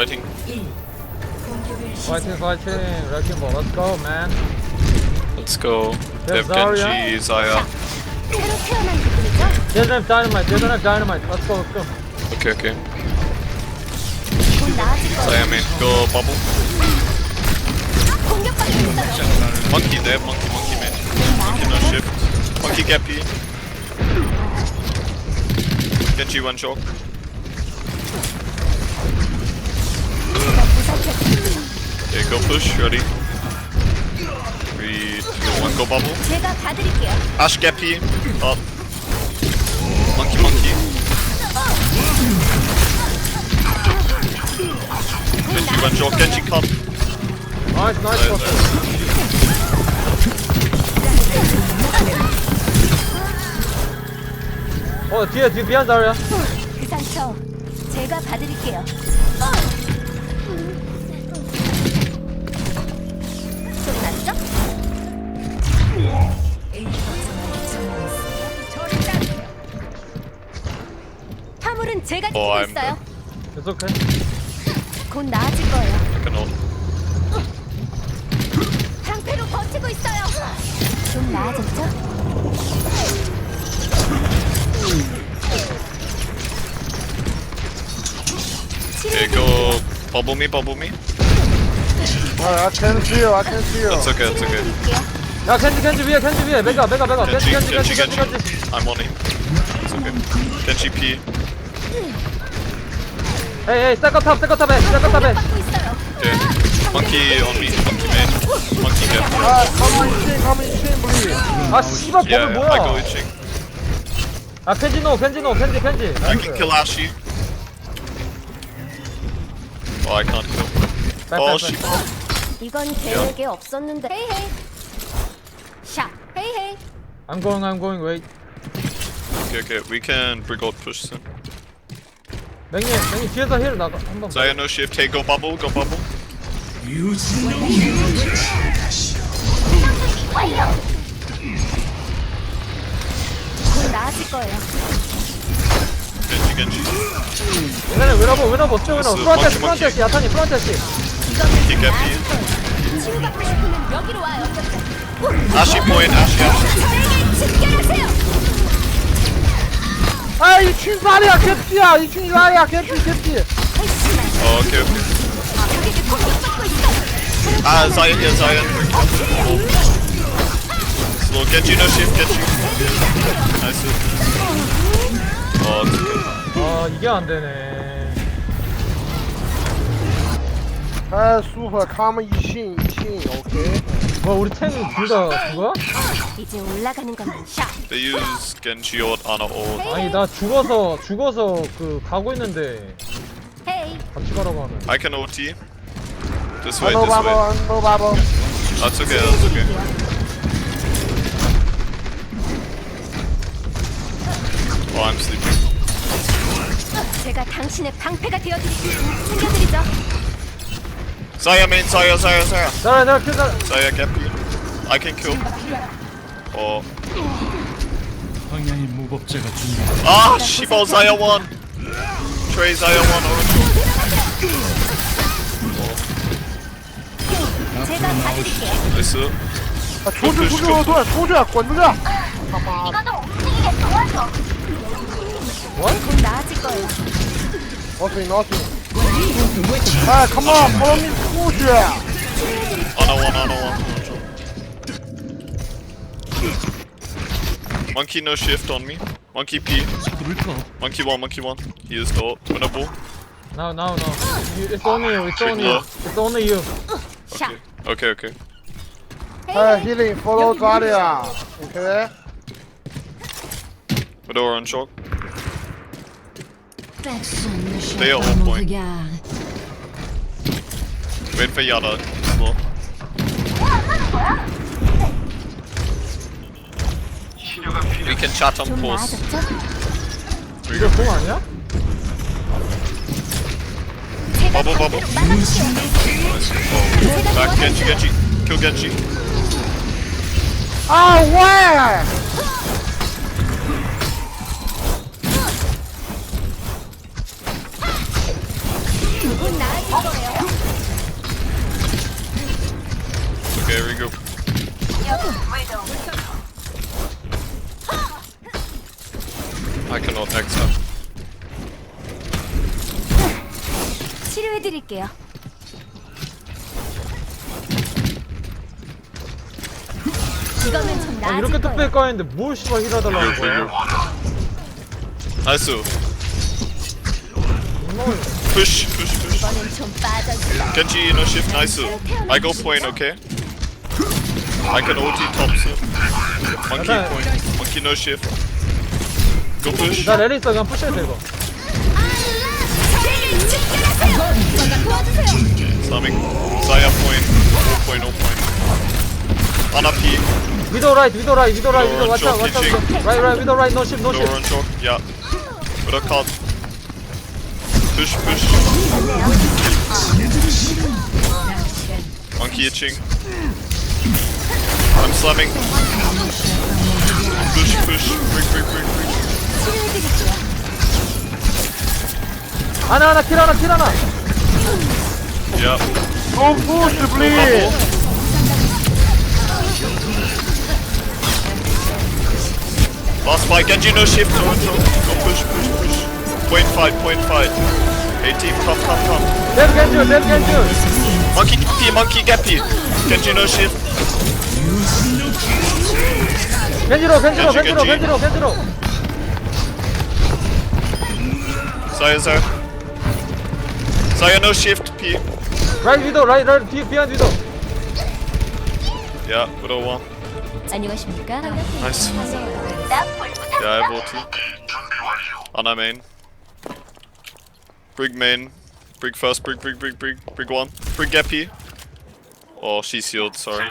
fighting. 파이팅 파이팅 레킹볼 let's go man Let's go. They have Zarya. Genji, Zaya. 새로 태어난 기분이죠? They don't have dynamite they don't have dynamite let's go let's go Okay, okay. 곧 나아질 거예요. Zaya main. Go bubble. 공격받고 있어요. Monkey there. Monkey, monkey main. Monkey no shift. Monkey gappy. Genji one shot. Okay, go push. Ready. Three, two, one. Go bubble. 제가 봐드릴게요. Ash gappy. Up. Monkey, monkey. Genji one shot. Genji 나이스 Nice, 버스 nice. 어 뒤에 뒤에 미안 자리야 그 상처 제가 봐드릴게요. 제가 지키고 어, I'm- 있어요. 계속해 곧 나아질 거예요. I can ult. 방패로 버티고 있어요. 좀 나아졌죠? Okay, go bubble me, bubble me. I can see you, I can see you. That's okay, that's okay. 치료해드릴게요. 야 켄지 켄지 위에 켄지 위에 메가 메가 메가 켄지 Genji, 켄지 Genji, 켄지 켄지 Genji. 켄지 I'm on him. It's okay. Genji P. 에이 에이 세컨탑 세컨탑에 세컨탑에 받고 있어요. Okay. Monkey on me. Monkey man. Monkey. Ah, come in, chin, come in, chin, please. 아 씨발 Yeah, 범을 I go 뭐야 itching. 아 켄지 노 켄지 노 켄지 켄지 I can kill Ashi. Oh, I can't kill. Oh, she. 이건 계획에 없었는데. 헤이 헤이. 샷. 헤이 헤이. I'm going I'm going wait Okay, okay. We can bring out push soon. 맹님 맹님 뒤에서 힐 나가 한번 Zaya no shift. Hey, go bubble, go bubble. 곧 나아질 거예요. Genji, Genji. 얘네 위너버 위너버 쭉 위너버 됐어, 프론테스 막히, 프론테스 야타니 프론테스 Monkey gappy. 치료받고 싶으면 여기로 와요. Ashi point, Ashi, Ashi. 사랑에 집결하세요. 아 2층 자리야 캡지야 2층 자리야 캡지 캡지 Oh, okay, okay. 적에게 공격받고 있어요. Ah, Zaya here, Zaya. Slow. Genji no shift. Nice. Oh, it's okay. 아 이게 안 되네 Ah, super, come in, chin, chin, okay? 뭐 우리 탱둘다 죽어? 이제 올라가는 건 샷. They use Genji ult, Ana ult. 아니 나 죽어서 죽어서 그 가고 있는데 헤이. 같이 가라고 하네 I can OT. This Ah, way, no this way. bubble, no bubble. That's okay, that's okay. Oh, I'm sleeping. 제가 당신의 방패가 되어드릴게요. 챙겨드리죠. Zaya main, Zaya, Zaya, Zaya. 자리야 내가 킬 자. Zaya get me. I can kill. Oh. 광야의 무법자가 준비. Ah, Shibo Zaya one. Trey Zaya one. Oh. 제가 봐드릴게요. Nice. 아, 조주, 조주, 조주, 조주야, 권느자. 곧 나아질 거예요. Nothing, nothing. Ah, come on, follow me, Kuja! On a one, on a one. Monkey no shift on me. Monkey P. Monkey one, monkey one. He is door. ball. No, no, no. You, it's only you, it's only you. It's only you. Okay, okay. okay. Hey, healing, follow Zarya. Okay? Medora on shock. Personne ne Stay cherche on pas mon point. regard. Wait for Yada. Slow. We can chat on 좀 pause. 나아졌죠? 이거 공 아니야? 제가 Bubble, bubble. 막아줄게요. Oh. Back, Genji, Genji. Kill Genji. Ah, where? 드릴게요. 이거면 좀 아, 이렇게 나아질 거예요. 까였는데 뭘 씨발 Regroup, 거야. Nice. Push, push, push. 이거는 좀 빠졌어. Genji, no shift, nice. I go point, okay? I can ulti top, so. Monkey point. Monkey no shift. Go push. 나 랠리 있어 그냥 푸시해도 돼 이거 라이트 위도 어, 왔다 쪽, 왔다 뒤쪽. 위도 라이트 라이트 위도 라이트 노십 No 노십 run choke. Yeah. With a cut. Push, push. Monkey itching. I'm slamming. Push, push. Bring, bring, bring, bring. 치료해드릴게 요. 하나 하나 킬 하나 킬 하나 Yeah. Don't push, please. Last fight, Genji no shift, no intro. Go push, push, push. Point fight, point fight. Hey team, come, come, come. 랩 겐즈 랩 겐즈 Monkey P, monkey get P. Genji no shift. 겐지로 겐지로 겐지, 겐지로 겐지. 겐지로 겐지로 Zaya, Zaya. Zaya no shift, P. 라이트 위도 라이트 라이트 비 비하인드 위도 widow one. 안녕하십니까? Have ulti. Ana main. Brig main. Brig first, brig, brig, brig, brig, brig one. Brig get P. Oh, she sealed, sorry.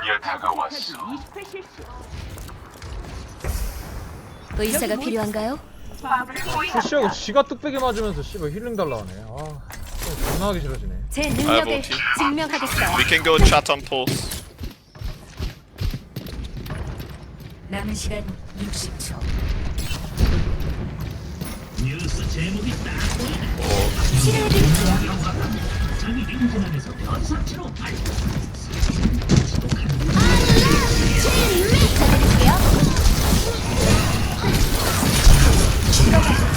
의사가 필요한가요? 푸시하고 지가 뚝배기 맞으면서 씨발 힐링 달라 하네 아좀 존나 하기 싫어지네 제 능력을. 증명하겠어요. We can go chat on pulse. 남은 시간 60초. 치료해드릴게요. 치료해드릴게요.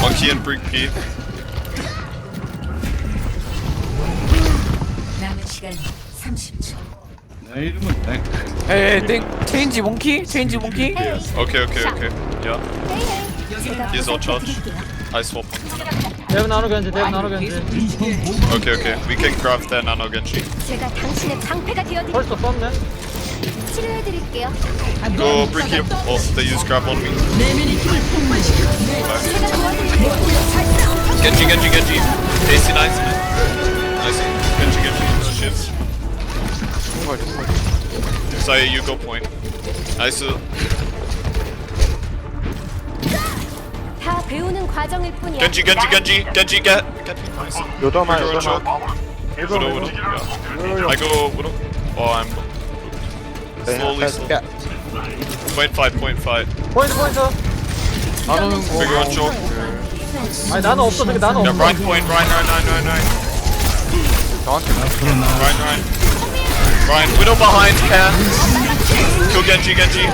Monkey and Brig P. 남은 시간 30초. 내 이름은 넥. 에이 땡 체인지 몽키? 체인지 몽키? Okay, okay, okay. Yeah. all charged. 보살펴드릴게요. I swap. 랩 나노 겐지 랩 나노 겐지 Okay, okay. We can grab their nano Genji. 제가 당신의 방패가 되어드릴게요. 벌써 썼네 치료해드릴게요. Go Brig here. Oh, they use grab on me. 제가 도와드릴게요. Genji, Genji, Genji. AC nice. Nice. Genji, Genji. No shifts. Saya, you go point. Nice. 다 배우는 과정일 뿐이야. Genji, Genji, Genji. Genji, get. Get me. Nice. 요더만, Widow and choke. 요더만. Widow, Widow. Yeah. I go Widow. Oh, I'm. Slowly, slowly. Point five, point five. 포인트 포인트 나누는 거 Figure on choke. 아니 나는 없어 되게 나는 Yeah, 없어 Ryan point, Ryan, Ryan, Ryan, Ryan, Ryan. 앞으로 나와. Ryan, Ryan. Ryan, Widow behind, can. Kill Genji, Genji.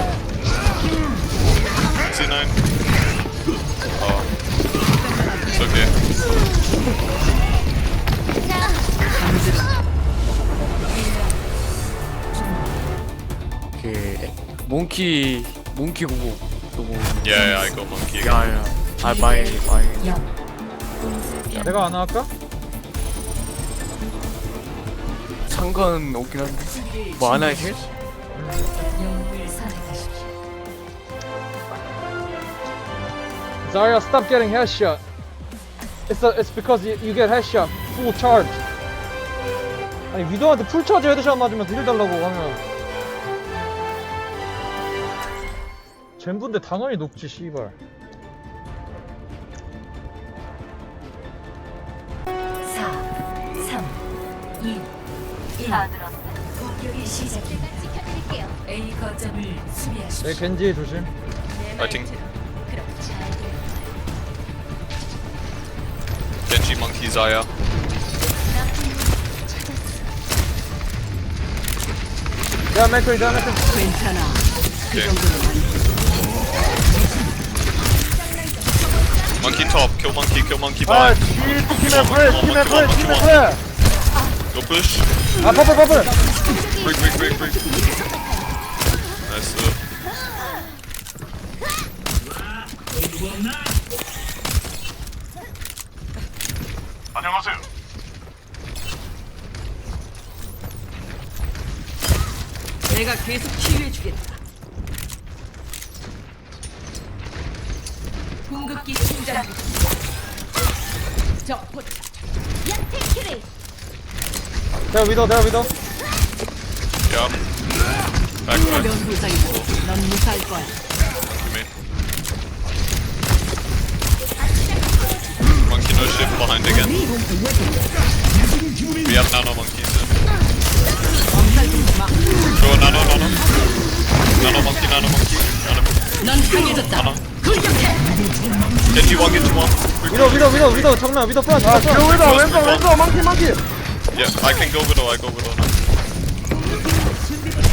C9. Oh. It's okay. 그 몽키 몽키 보고 너무 Yeah, yeah, I got monkey again. 야야 아 마이 마이 0. 내가 안 할까? 상관 없긴 한데 뭐 하나 해? Zarya stop getting headshot It's, a, it's because you, you get headshot full charge 아니 위도한테 풀 차지 헤드샷 맞으면 딜 달라고 하면 젠부인데 단원이 높지 씨발 4, 3, 2, 1. 공격이 시작됩니다. 지켜드릴게요. A 거점을 내 수비하십시오. 겐지 조심 Fighting. 그럼 잘 돼요. Genji, Monkey, Zaya. 내가 맥클 내가 맥클 Okay. Monkey top, kill monkey, kill monkey 아, behind. 뒤 팀에 프레, 팀에 프레, 팀에 프레. Go push. 아 퍼플 퍼플 Break, break, break, break. Nice. uh, 내가 계속 치유해주겠다. 궁극기 충전. 적 포착. 야 테키리 내가 위도 내가 위도 Yeah. Back, back. 명부상이고 넌 무사할 거야. Me. Monkey no shift behind again. We have nano monkeys in. Go nano, nano. Nano monkey, nano monkey. Nano. 넌 강해졌다. Nano. Genji one, Genji one. 위도 위도 위도 위도 정면 위도 프런트 아, 프런트 뒤로 위도, 왼쪽, 왼쪽, 망치, 망치. Yeah, I can go widow, I go widow now.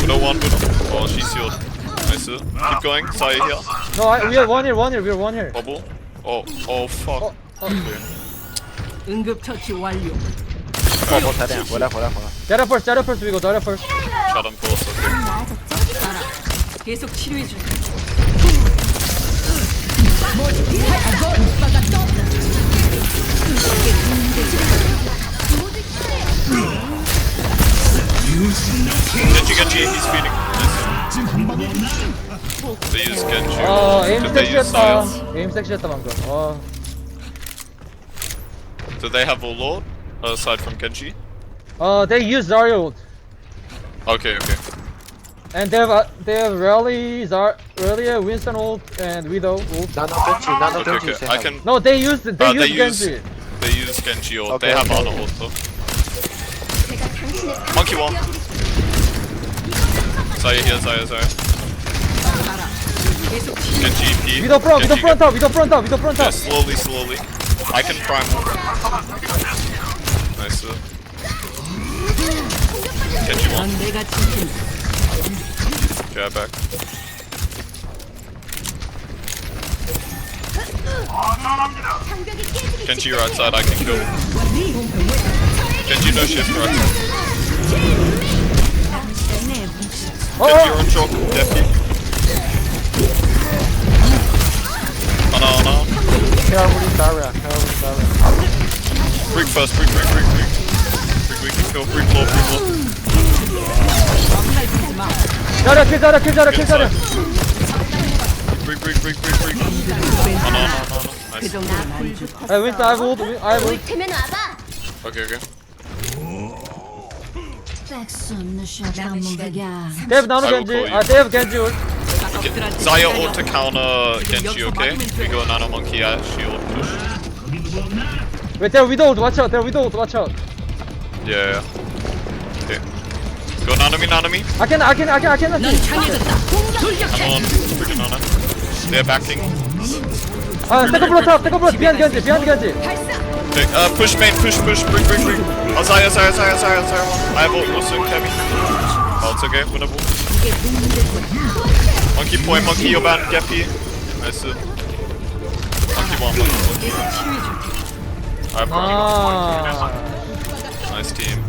Widow one, widow. Oh, she's sealed. Nice. Keep going. Saya here. No I, we are one here one here we are one here Bubble. Oh, oh fuck. 어, 어. 응급 처치 완료. 자라 first 자라 first we go 자라 first Shut him close. 계속 치료해 줄게. Genji, Genji, he's feeding. Nice. They use Genji. 아 에임 Did they use 섹시했다 Saya? 에임 섹시했다 방금 아 Do they have a lord aside from Genji? Uh, they use Zarya ult. Okay, okay. And they have, uh, they have Rally, Zar, Rally, Winston ult, and Widow ult. 나노 벤치 나노 Okay, 벤치 okay. I can. No, they use, they Uh, use they use. Genji. They use Genji ult. Okay, they have okay, Ana ult though. Monkey one. Zaya here, Zaya, Zaya. 계속 치유. Genji P. Widow front, Widow Genji front up, Widow front up, Widow front Yeah, up. slowly, slowly. I can prime. Nice. uh. Genji one. 넌 내가 지킨다. Yeah, back. Genji, you're outside. I can kill. Genji, no shift, right? Oh, Genji, you're on choke. Defi. Ana, ana. 케어브리 다리야 케어브리 다리야 Freak first. Freak, freak, freak, freak. Freak, we can kill. Freak floor, freak floor. Zarya, kill Zarya, kill Zarya, kill Zarya. Freak, freak, freak, freak, ana. 그 Nice. 정도는 아니지. Hey, Winston, I have ult, I have ult. 보이트면 와봐 Okay, okay. 남은 시간 They have Nano I will Genji, call you. uh, they have Genji ult. Okay. Zaya ult to counter Genji, okay? We go Nano Monkey at shield push. Wait, they have Widow ult, watch out, they have Widow ult, watch out. Yeah, yeah. Okay. Go Nanami, Nanami. I can, I can, I can, I can. 넌 강해 Uh, second blood top, second blood, behind Genji, behind Genji. Okay, uh, push main, push, push, bring, bring, bring. Oh, Zaya, Zaya, Zaya, Zaya, Zaya. I have ult also, Kevin. Oh, it's okay, winnable. Monkey point, monkey, you're banned, Geppy. Nice. uh, Monkey one, monkey one. have prime. Ah. Nice team.